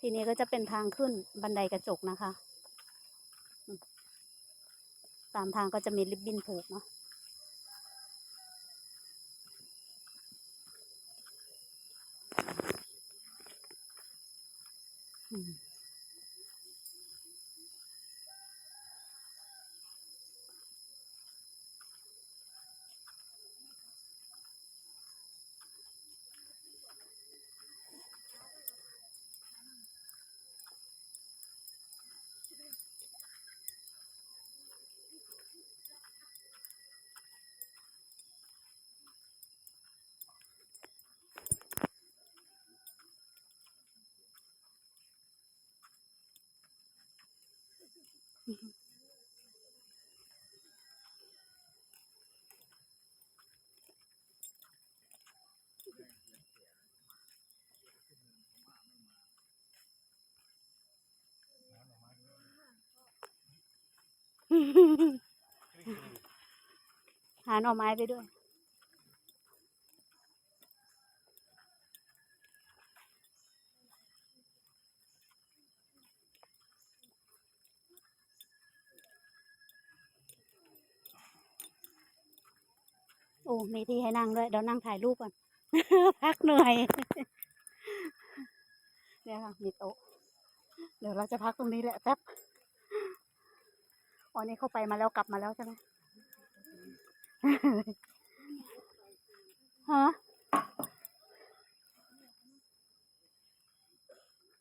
ทีนี้ก็จะเป็นทางขึ้นบันไดกระจกนะคะ ตามทางก็จะมีริบบิ้นผูกเนาะอืม หาหน่อไม้ไปด้วย อ้มีที่ให้นั่งด้วยเดี๋ยวนั่งถ่ายรูปก่อน พักเหนื่อยเนี่ยค่ะมีโต๊ะเดี๋ยวเราจะพักตรงนี้แหละแป๊บอันนี้เข้าไปมาแล้วกลับมาแล้วใช่ไหมฮะ